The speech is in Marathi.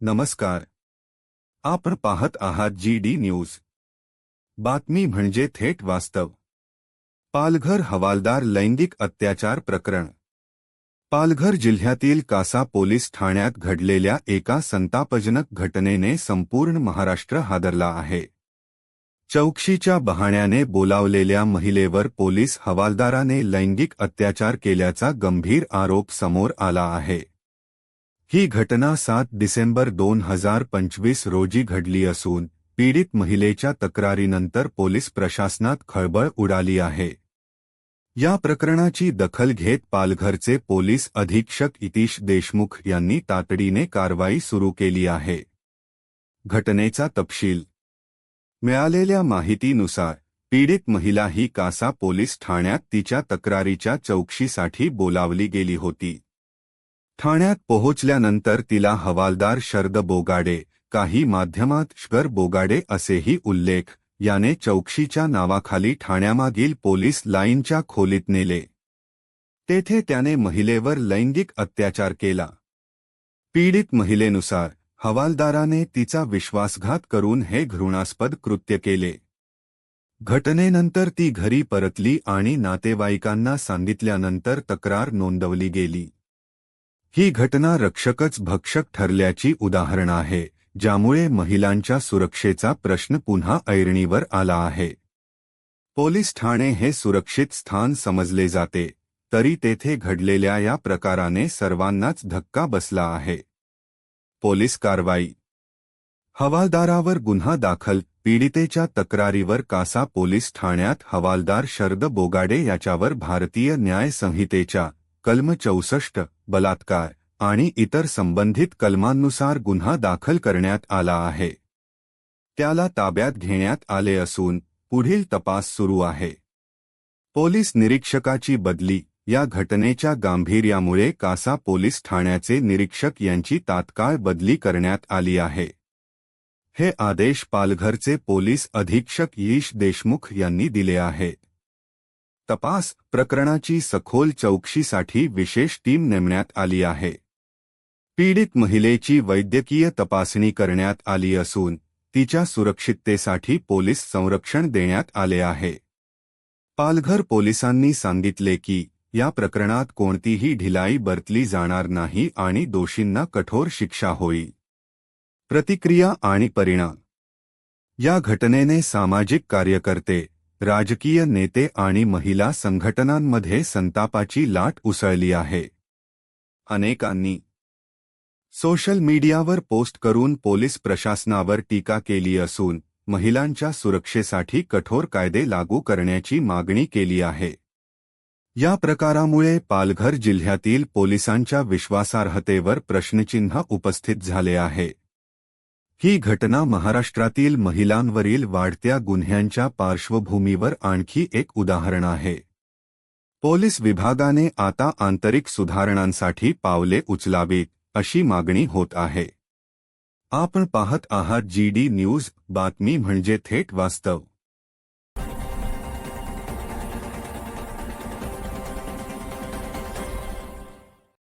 नमस्कार. आपण पाहत आहात जी डी न्यूज. बातमी म्हणजे थेट वास्तव. पालघर हवालदार लैंगिक अत्याचार प्रकरण. पालघर जिल्ह्यातील कासा पोलीस ठाण्यात घडलेल्या एका संतापजनक घटनेने संपूर्ण महाराष्ट्र हादरला आहे. चौकशीच्या बहाण्याने बोलावलेल्या महिलेवर पोलीस हवालदाराने लैंगिक अत्याचार केल्याचा गंभीर आरोप समोर आला आहे. ही घटना सात डिसेंबर दोन हजार पंचवीस रोजी घडली असून पीडित महिलेच्या तक्रारीनंतर पोलीस प्रशासनात खळबळ उडाली आहे. या प्रकरणाची दखल घेत पालघरचे पोलीस अधीक्षक इतिश देशमुख यांनी तातडीने कारवाई सुरू केली आहे. घटनेचा तपशील. मिळालेल्या माहितीनुसार पीडित महिला ही कासा पोलीस ठाण्यात तिच्या तक्रारीच्या चौकशीसाठी बोलावली गेली होती. ठाण्यात पोहोचल्यानंतर तिला हवालदार शरद बोगाडे काही माध्यमात शर बोगाडे असेही उल्लेख याने चौकशीच्या नावाखाली ठाण्यामागील पोलीस लाईनच्या खोलीत नेले. तेथे त्याने महिलेवर लैंगिक अत्याचार केला. पीडित महिलेनुसार हवालदाराने तिचा विश्वासघात करून हे घृणास्पद कृत्य केले. घटनेनंतर ती घरी परतली आणि नातेवाईकांना सांगितल्यानंतर तक्रार नोंदवली गेली. ही घटना रक्षकच भक्षक ठरल्याची उदाहरण आहे ज्यामुळे महिलांच्या सुरक्षेचा प्रश्न पुन्हा ऐरणीवर आला आहे. पोलीस ठाणे हे सुरक्षित स्थान समजले जाते तरी तेथे घडलेल्या या प्रकाराने सर्वांनाच धक्का बसला आहे. पोलीस कारवाई. हवालदारावर गुन्हा दाखल पीडितेच्या तक्रारीवर कासा पोलीस ठाण्यात हवालदार शरद बोगाडे याच्यावर भारतीय न्याय संहितेच्या कलम चौसष्ट बलात्कार आणि इतर संबंधित कलमांनुसार गुन्हा दाखल करण्यात आला आहे. त्याला ताब्यात घेण्यात आले असून पुढील तपास सुरू आहे. पोलीस निरीक्षकाची बदली या घटनेच्या गांभीर्यामुळे कासा पोलीस ठाण्याचे निरीक्षक यांची तात्काळ बदली करण्यात आली आहे. हे आदेश पालघरचे पोलीस अधीक्षक यीश देशमुख यांनी दिले आहेत तपास प्रकरणाची सखोल चौकशीसाठी विशेष टीम नेमण्यात आली आहे. पीडित महिलेची वैद्यकीय तपासणी करण्यात आली असून तिच्या सुरक्षिततेसाठी पोलीस संरक्षण देण्यात आले आहे. पालघर पोलिसांनी सांगितले की या प्रकरणात कोणतीही ढिलाई बरतली जाणार नाही आणि दोषींना कठोर शिक्षा होईल. प्रतिक्रिया आणि परिणाम. या घटनेने सामाजिक कार्यकर्ते राजकीय नेते आणि महिला संघटनांमध्ये संतापाची लाट उसळली आहे. अनेकांनी सोशल मीडियावर पोस्ट करून पोलीस प्रशासनावर टीका केली असून महिलांच्या सुरक्षेसाठी कठोर कायदे लागू करण्याची मागणी केली आहे. या प्रकारामुळे पालघर जिल्ह्यातील पोलिसांच्या विश्वासार्हतेवर प्रश्नचिन्ह उपस्थित झाले आहे. ही घटना महाराष्ट्रातील महिलांवरील वाढत्या गुन्ह्यांच्या पार्श्वभूमीवर आणखी एक उदाहरण आहे. पोलीस विभागाने आता आंतरिक सुधारणांसाठी पावले उचलावीत अशी मागणी होत आहे. आपण पाहत आहात जी डी न्यूज बातमी म्हणजे थेट वास्तव.